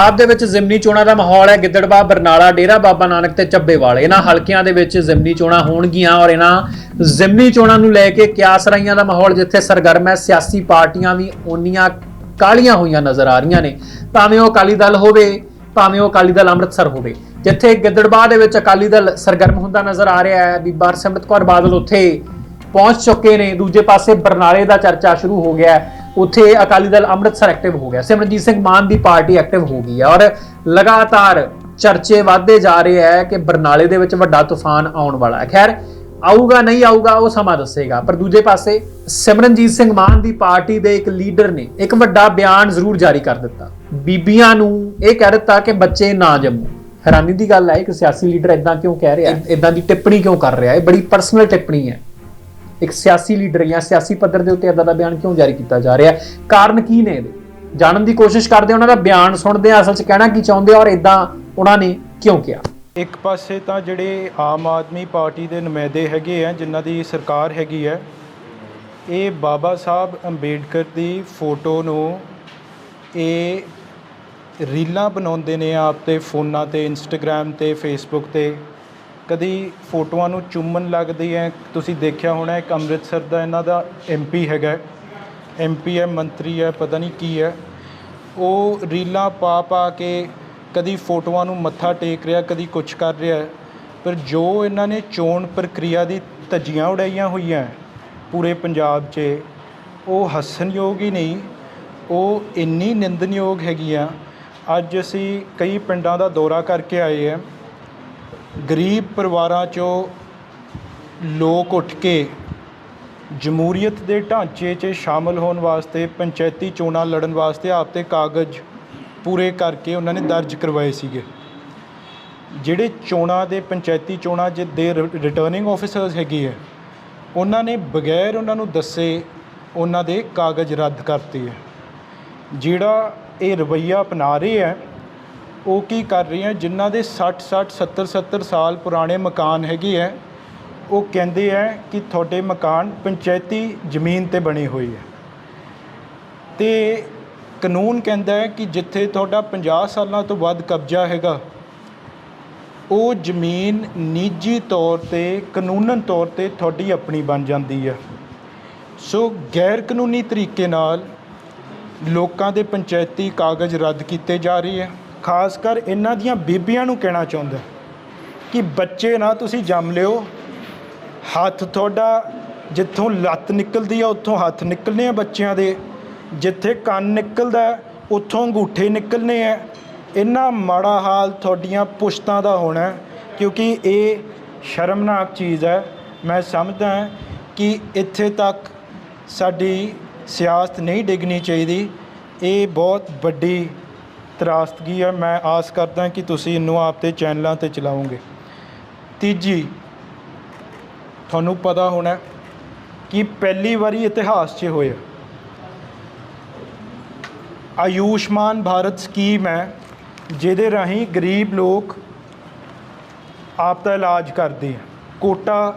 ਆਪ ਦੇ ਵਿੱਚ ਜ਼ਿਮਨੀ ਚੋਣਾਂ ਦਾ ਮਾਹੌਲ ਹੈ। ਗਿੱਦੜਬਾ ਬਰਨਾਲਾ, ਡੇਰਾ ਬਾਬਾ ਨਾਨਕ ਤੇ ਚੱਬੇਵਾਲ ਇਹਨਾਂ ਹਲਕਿਆਂ ਦੇ ਵਿੱਚ ਜ਼ਿਮਨੀ ਚੋਣਾਂ ਹੋਣਗੀਆਂ ਔਰ ਇਹਨਾਂ ਜ਼ਿਮਨੀ ਚੋਣਾਂ ਨੂੰ ਲੈ ਕੇ ਕਿਆਸਰਾਈਆਂ ਦਾ ਮਾਹੌਲ, ਜਿੱਥੇ ਸਰਗਰਮ ਹੈ। ਸਿਆਸੀ ਪਾਰਟੀਆਂ ਵੀ ਓਨੀਆਂ ਕਾਲੀਆਂ ਹੋਈਆਂ ਨਜ਼ਰ ਆ ਰਹੀਆਂ ਨੇ। ਭਾਵੇਂ ਉਹ ਅਕਾਲੀ ਦਲ ਹੋਵੇ, ਭਾਵੇਂ ਉਹ ਅਕਾਲੀ ਦਲ ਅੰਮ੍ਰਿਤਸਰ ਹੋਵੇ। ਜਿੱਥੇ ਗਿੱਦੜਬਾਹ ਦੇ ਵਿੱਚ ਅਕਾਲੀ ਦਲ ਸਰਗਰਮ ਹੁੰਦਾ ਨਜ਼ਰ ਆ ਰਿਹਾ ਹੈ। ਬੀਬਾ ਸਿਮਰਤ ਕੌਰ ਬਾਦਲ ਉੱਥੇ ਪਹੁੰਚ ਚੁੱਕੇ ਨੇ। ਦੂਜੇ ਪਾਸੇ ਬਰਨਾਲੇ ਦਾ ਚਰਚਾ ਸ਼ੁਰੂ ਹੋ ਗਿਆ ਹੈ। ਉੱਥੇ ਅਕਾਲੀ ਦਲ ਅੰਮ੍ਰਿਤਸਰ ਐਕਟਿਵ ਹੋ ਗਿਆ। ਸਿਮਰਨਜੀਤ ਸਿੰਘ ਮਾਨ ਦੀ ਪਾਰਟੀ ਐਕਟਿਵ ਹੋ ਗਈ ਹੈ ਔਰ ਲਗਾਤਾਰ ਚਰਚੇ ਵਧਦੇ ਜਾ ਰਹੇ ਹੈ ਕਿ ਬਰਨਾਲੇ ਦੇ ਵਿੱਚ ਵੱਡਾ ਤੂਫਾਨ ਆਉਣ ਵਾਲਾ ਹੈ। ਖੈਰ, ਆਊਗਾ, ਨਹੀਂ ਆਊਗਾ, ਉਹ ਸਮਾਂ ਦੱਸੇਗਾ। ਪਰ ਦੂਜੇ ਪਾਸੇ, ਸਿਮਰਨਜੀਤ ਸਿੰਘ ਮਾਨ ਦੀ ਪਾਰਟੀ ਦੇ ਇੱਕ ਲੀਡਰ ਨੇ ਇੱਕ ਵੱਡਾ ਬਿਆਨ ਜ਼ਰੂਰ ਜਾਰੀ ਕਰ ਦਿੱਤਾ। ਬੀਬੀਆਂ ਨੂੰ ਇਹ ਕਹਿ ਦਿੱਤਾ ਕਿ ਬੱਚੇ ਨਾ ਜੰਮੋ। ਹੈਰਾਨੀ ਦੀ ਗੱਲ ਹੈ ਕਿ ਸਿਆਸੀ ਲੀਡਰ ਇਦਾਂ ਕਿਉਂ ਕਹਿ ਰਿਹਾ? ਹੈ ਇਦਾਂ ਦੀ ਟਿੱਪਣੀ ਕਿਉਂ ਕਰ ਰਿਹਾ? ਹੈ ਬੜੀ ਪਰਸਨਲ ਟਿੱਪਣੀ ਹੈ। ਇੱਕ ਸਿਆਸੀ ਲੀਡਰ ਜਾਂ ਸਿਆਸੀ ਪੱਧਰ ਦੇ ਉੱਤੇ ਇਦਾਂ ਦਾ ਬਿਆਨ ਕਿਉਂ ਜਾਰੀ ਕੀਤਾ ਜਾ ਰਿਹਾ ਕਾਰਨ ਕੀ ਨੇ ਇਹਦੇ? ਜਾਣਨ ਦੀ ਕੋਸ਼ਿਸ਼ ਕਰਦੇ ਉਹਨਾਂ ਦਾ ਬਿਆਨ ਸੁਣਦੇ ਹਾਂ, ਅਸਲ 'ਚ ਕਹਿਣਾ ਕੀ ਚਾਹੁੰਦੇ ਔਰ ਇਦਾਂ ਉਹਨਾਂ ਨੇ ਕਿਉਂ ਕਿਹਾ? ਇੱਕ ਪਾਸੇ ਤਾਂ ਜਿਹੜੇ ਆਮ ਆਦਮੀ ਪਾਰਟੀ ਦੇ ਨੁਮਾਇੰਦੇ ਹੈਗੇ ਆ, ਜਿਨ੍ਹਾਂ ਦੀ ਸਰਕਾਰ ਹੈਗੀ ਹੈ ਇਹ ਬਾਬਾ ਸਾਹਿਬ ਅੰਬੇਡਕਰ ਦੀ ਫੋਟੋ ਨੂੰ ਇਹ ਰੀਲਾਂ ਬਣਾਉਂਦੇ ਨੇ ਆਪ ਤੇ, ਫੋਨਾਂ ਤੇ ਇੰਸਟਾਗ੍ਰam ਤੇ, ਫੇਸਬੁੱਕ ਤੇ। ਕਦੀ ਫੋਟੋਆਂ ਨੂੰ ਚੁੰਮਣ ਲੱਗਦੀ ਹੈ? ਤੁਸੀਂ ਦੇਖਿਆ ਹੋਣਾ, ਇੱਕ ਅੰਮ੍ਰਿਤਸਰ ਦਾ ਇਹਨਾਂ ਦਾ ਐਮਪੀ ਹੈਗਾ। ਐਮਪੀ ਹੈ, ਮੰਤਰੀ ਹੈ, ਪਤਾ ਨਹੀਂ ਕੀ ਹੈ। ਉਹ ਰੀਲਾਂ ਪਾ ਪਾ ਕੇ ਕਦੀ ਫੋਟੋਆਂ ਨੂੰ ਮੱਥਾ ਟੇਕ ਰਿਹਾ, ਕਦੀ ਕੁਝ ਕਰ ਰਿਹਾ ਪਰ ਜੋ ਇਹਨਾਂ ਨੇ ਚੋਣ ਪ੍ਰਕਿਰਿਆ ਦੀ ਧੱਜੀਆਂ ਉਡਾਈਆਂ ਹੋਈਆਂ ਪੂਰੇ ਪੰਜਾਬ 'ਚ, ਉਹ ਹੱਸਣਯੋਗ ਹੀ ਨਹੀਂ। ਉਹ ਇੰਨੀ ਨਿੰਦਨਯੋਗ ਹੈਗੀਆਂ। ਅੱਜ ਅਸੀਂ ਕਈ ਪਿੰਡਾਂ ਦਾ ਦੌਰਾ ਕਰਕੇ ਆਏ ਹਾਂ। ਗਰੀਬ ਪਰਿਵਾਰਾਂ 'ਚੋਂ ਲੋਕ ਉੱਠ ਕੇ ਜਮਹੂਰੀਅਤ ਦੇ ਢਾਂਚੇ 'ਚ ਸ਼ਾਮਲ ਹੋਣ ਵਾਸਤੇ, ਪੰਚਾਇਤੀ ਚੋਣਾਂ ਲੜਨ ਵਾਸਤੇ ਆਪਦੇ ਕਾਗਜ਼ ਪੂਰੇ ਕਰਕੇ ਉਹਨਾਂ ਨੇ ਦਰਜ ਕਰਵਾਏ ਸੀਗੇ। ਜਿਹੜੇ ਚੋਣਾਂ ਦੇ, ਪੰਚਾਇਤੀ ਚੋਣਾਂ ਜਿ ਦੇ ਰਿਟਰਨਿੰਗ ਆਫੀਸਰਸ ਹੈਗੇ ਹੈ ਉਹਨਾਂ ਨੇ ਬਗੈਰ ਉਹਨਾਂ ਨੂੰ ਦੱਸੇ ਉਹਨਾਂ ਦੇ ਕਾਗਜ਼ ਰੱਦ ਕਰਤੇ ਹੈ ਜਿਹੜਾ ਇਹ ਰਵੱਈਆ ਅਪਣਾ ਰਹੇ ਹੈ ਉਹ ਕੀ ਕਰ ਰਹੇ ਹੈ ਜਿਨ੍ਹਾਂ ਦੇ 60 60 70 70 ਸਾਲ ਪੁਰਾਣੇ ਮਕਾਨ ਹੈਗੇ ਹੈ, ਉਹ ਕਹਿੰਦੇ ਹੈ ਕਿ ਤੁਹਾਡੇ ਮਕਾਨ ਪੰਚਾਇਤੀ ਜ਼ਮੀਨ ਤੇ ਬਣੀ ਹੋਈ ਹੈ। ਤੇ ਕਾਨੂੰਨ ਕਹਿੰਦਾ ਹੈ ਕਿ ਜਿੱਥੇ ਤੁਹਾਡਾ 50 ਸਾਲਾਂ ਤੋਂ ਵੱਧ ਕਬਜ਼ਾ ਹੈਗਾ, ਉਹ ਜ਼ਮੀਨ ਨਿੱਜੀ ਤੌਰ ਤੇ, ਕਾਨੂੰਨਨ ਤੌਰ ਤੇ ਤੁਹਾਡੀ ਆਪਣੀ ਬਣ ਜਾਂਦੀ ਹੈ। ਸੋ ਗੈਰ ਕਾਨੂੰਨੀ ਤਰੀਕੇ ਨਾਲ ਲੋਕਾਂ ਦੇ ਪੰਚਾਇਤੀ ਕਾਗਜ਼ ਰੱਦ ਕੀਤੇ ਜਾ ਰਹੇ ਹੈ। ਖਾਸ ਕਰ ਇਹਨਾਂ ਦੀਆਂ ਬੀਬੀਆਂ ਨੂੰ ਕਹਿਣਾ ਚਾਹੁੰਦਾ ਕਿ ਬੱਚੇ ਨਾ ਤੁਸੀਂ ਜੰਮ ਲਿਓ। ਹੱਥ ਤੁਹਾਡਾ ਜਿੱਥੋਂ ਲੱਤ ਨਿਕਲਦੀ ਆ, ਉੱਥੋਂ ਹੱਥ ਨਿਕਲਨੇ ਆ ਬੱਚਿਆਂ ਦੇ। ਜਿੱਥੇ ਕੰਨ ਨਿਕਲਦਾ, ਉੱਥੋਂ ਅੰਗੂਠੇ ਨਿਕਲਨੇ ਆ। ਇੰਨਾ ਮਾੜਾ ਹਾਲ ਤੁਹਾਡੀਆਂ ਪੁਸ਼ਤਾਂ ਦਾ ਹੋਣਾ ਕਿਉਂਕਿ ਇਹ ਸ਼ਰਮਨਾਕ ਚੀਜ਼ ਹੈ। ਮੈਂ ਸਮਝਦਾ ਕਿ ਇੱਥੇ ਤੱਕ ਸਾਡੀ ਸਿਆਸਤ ਨਹੀਂ ਡਿੱਗਣੀ ਚਾਹੀਦੀ। ਇਹ ਬਹੁਤ ਵੱਡੀ ਤਰਾਸਦਗੀ ਹੈ। ਮੈਂ ਆਸ ਕਰਦਾ ਕਿ ਤੁਸੀਂ ਇਹਨੂੰ ਆਪਦੇ ਚੈਨਲਾਂ ਤੇ ਚਲਾਓਗੇ। ਤੀਜੀ, ਤੁਹਾਨੂੰ ਪਤਾ ਹੋਣਾ ਕਿ ਪਹਿਲੀ ਵਾਰੀ ਇਤਿਹਾਸ 'ਚ ਹੋਇਆ। ਆਯੂਸ਼ਮਾਨ ਭਾਰਤ ਸਕੀਮ ਹੈ, ਜਿਹਦੇ ਰਾਹੀਂ ਗਰੀਬ ਲੋਕ ਆਪ ਦਾ ਇਲਾਜ ਕਰਦੇ ਆ। ਕੋਟਾ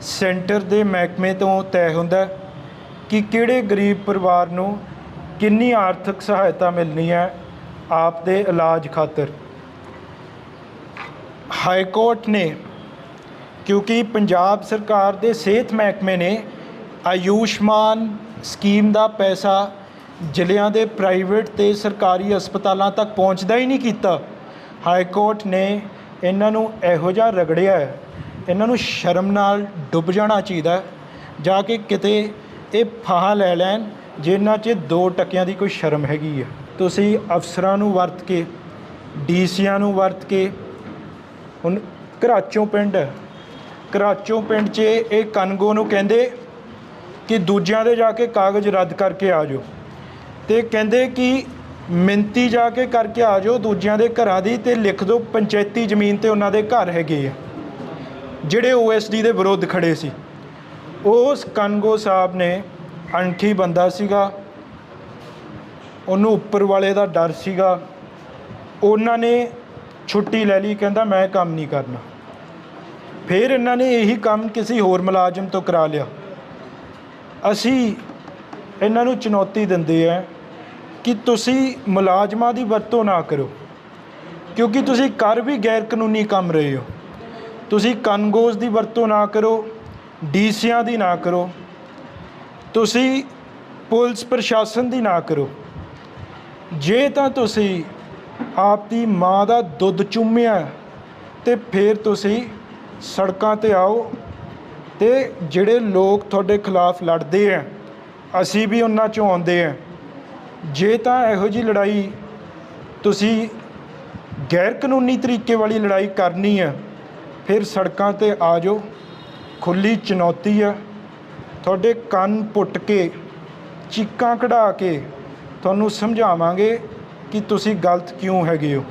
ਸੈਂਟਰ ਦੇ ਮਹਿਕਮੇ ਤੋਂ ਤੈਅ ਹੁੰਦਾ ਕਿ ਕਿਹੜੇ ਗਰੀਬ ਪਰਿਵਾਰ ਨੂੰ ਕਿੰਨੀ ਆਰਥਿਕ ਸਹਾਇਤਾ ਮਿਲਣੀ ਹੈ ਆਪ ਦੇ ਇਲਾਜ ਖਾਤਰ। ਹਾਈ ਕੋਰਟ ਨੇ, ਕਿਉਂਕਿ ਪੰਜਾਬ ਸਰਕਾਰ ਦੇ ਸਿਹਤ ਮਹਿਕਮੇ ਨੇ ਆਯੂਸ਼ਮਾਨ ਸਕੀਮ ਦਾ ਪੈਸਾ ਜ਼ਿਲ੍ਹਿਆਂ ਦੇ ਪ੍ਰਾਈਵੇਟ ਤੇ ਸਰਕਾਰੀ ਹਸਪਤਾਲਾਂ ਤੱਕ ਪਹੁੰਚਦਾ ਹੀ ਨਹੀਂ ਕੀਤਾ, ਹਾਈ ਕੋਰਟ ਨੇ ਇਹਨਾਂ ਨੂੰ ਇਹੋ ਜਿਹਾ ਰਗੜਿਆ ਹੈ। ਇਹਨਾਂ ਨੂੰ ਸ਼ਰਮ ਨਾਲ ਡੁੱਬ ਜਾਣਾ ਚਾਹੀਦਾ ਜਾ ਕੇ ਕਿਤੇ ਇਹ ਫਾਹਾ ਲੈ ਲੈਣ ਜਿਨ੍ਹਾਂ 'ਚ ਦੋ ਟਕਿਆਂ ਦੀ ਕੋਈ ਸ਼ਰਮ ਹੈਗੀ ਹੈ ਤੁਸੀਂ ਅਫਸਰਾਂ ਨੂੰ ਵਰਤ ਕੇ, ਡੀਸੀਆਂ ਨੂੰ ਵਰਤ ਕੇ, ਹੁਣ ਘਰਾਚੋਂ ਪਿੰਡ ਹੈ ਘਰਾਚੋਂ ਪਿੰਡ 'ਚ ਇਹ ਕਨਗੋ ਨੂੰ ਕਹਿੰਦੇ ਕਿ ਦੂਜਿਆਂ ਦੇ ਜਾ ਕੇ ਕਾਗਜ਼ ਰੱਦ ਕਰਕੇ ਆ ਜਾਓ। ਤੇ ਕਹਿੰਦੇ ਕਿ ਮਿੰਤੀ ਜਾ ਕੇ ਕਰਕੇ ਆ ਜਾਓ ਦੂਜਿਆਂ ਦੇ ਘਰਾਂ ਦੀ ਤੇ ਲਿਖ ਦਿਓ ਪੰਚਾਇਤੀ ਜ਼ਮੀਨ ਤੇ ਉਹਨਾਂ ਦੇ ਘਰ ਹੈਗੇ ਆ। ਜਿਹੜੇ ਓਐਸਡੀ ਦੇ ਵਿਰੁੱਧ ਖੜੇ ਸੀ। ਉਸ ਕਨਗੋ ਸਾਹਿਬ ਨੇ ਅਣਖੀ ਬੰਦਾ ਸੀਗਾ। ਉਹਨੂੰ ਉੱਪਰ ਵਾਲੇ ਦਾ ਡਰ ਸੀਗਾ। ਉਹਨਾਂ ਨੇ ਛੁੱਟੀ ਲੈ ਲਈ, ਕਹਿੰਦਾ ਮੈਂ ਕੰਮ ਨਹੀਂ ਕਰਨਾ। ਫਿਰ ਇਹਨਾਂ ਨੇ ਇਹੀ ਕੰਮ ਕਿਸੇ ਹੋਰ ਮੁਲਾਜ਼ਮ ਤੋਂ ਕਰਾ ਲਿਆ। ਅਸੀਂ ਇਹਨਾਂ ਨੂੰ ਚੁਣੌਤੀ ਦਿੰਦੇ ਆ ਕਿ ਤੁਸੀਂ ਮੁਲਾਜ਼ਮਾਂ ਦੀ ਵਰਤੋਂ ਨਾ ਕਰੋ, ਕਿਉਂਕਿ ਤੁਸੀਂ ਕਰ ਵੀ ਗੈਰ ਕਾਨੂੰਨੀ ਕੰਮ ਰਹੇ ਹੋ। ਤੁਸੀਂ ਕਨਗੋਜ਼ ਦੀ ਵਰਤੋਂ ਨਾ ਕਰੋ, ਡੀਸੀਆਂ ਦੀ ਨਾ ਕਰੋ। ਤੁਸੀਂ ਪੁਲਿਸ ਪ੍ਰਸ਼ਾਸਨ ਦੀ ਨਾ ਕਰੋ। ਜੇ ਤਾਂ ਤੁਸੀਂ ਆਪ ਦੀ ਮਾਂ ਦਾ ਦੁੱਧ ਚੁੰਮਿਆ ਤਾਂ ਫਿਰ ਤੁਸੀਂ ਸੜਕਾਂ ਤੇ ਆਓ ਅਤੇ ਜਿਹੜੇ ਲੋਕ ਤੁਹਾਡੇ ਖਿਲਾਫ ਲੜਦੇ ਹੈ ਅਸੀਂ ਵੀ ਉਹਨਾਂ ਚੋਂ ਆਉਂਦੇ ਹੈ ਜੇ ਤਾਂ ਇਹੋ ਜਿਹੀ ਲੜਾਈ ਤੁਸੀਂ ਗੈਰ ਕਾਨੂੰਨੀ ਤਰੀਕੇ ਵਾਲੀ ਲੜਾਈ ਕਰਨੀ ਹੈ ਫਿਰ ਸੜਕਾਂ ਤੇ ਆ ਜਾਓ ਖੁੱਲੀ ਚੁਣੌਤੀ ਆ। ਤੁਹਾਡੇ ਕੰਨ ਪੁੱਟ ਕੇ, ਚੀਕਾਂ ਕਢਾ ਕੇ ਤੁਹਾਨੂੰ ਸਮਝਾਵਾਂਗੇ ਕਿ ਤੁਸੀਂ ਗਲਤ ਕਿਉਂ ਹੈਗੇ ਹੋ।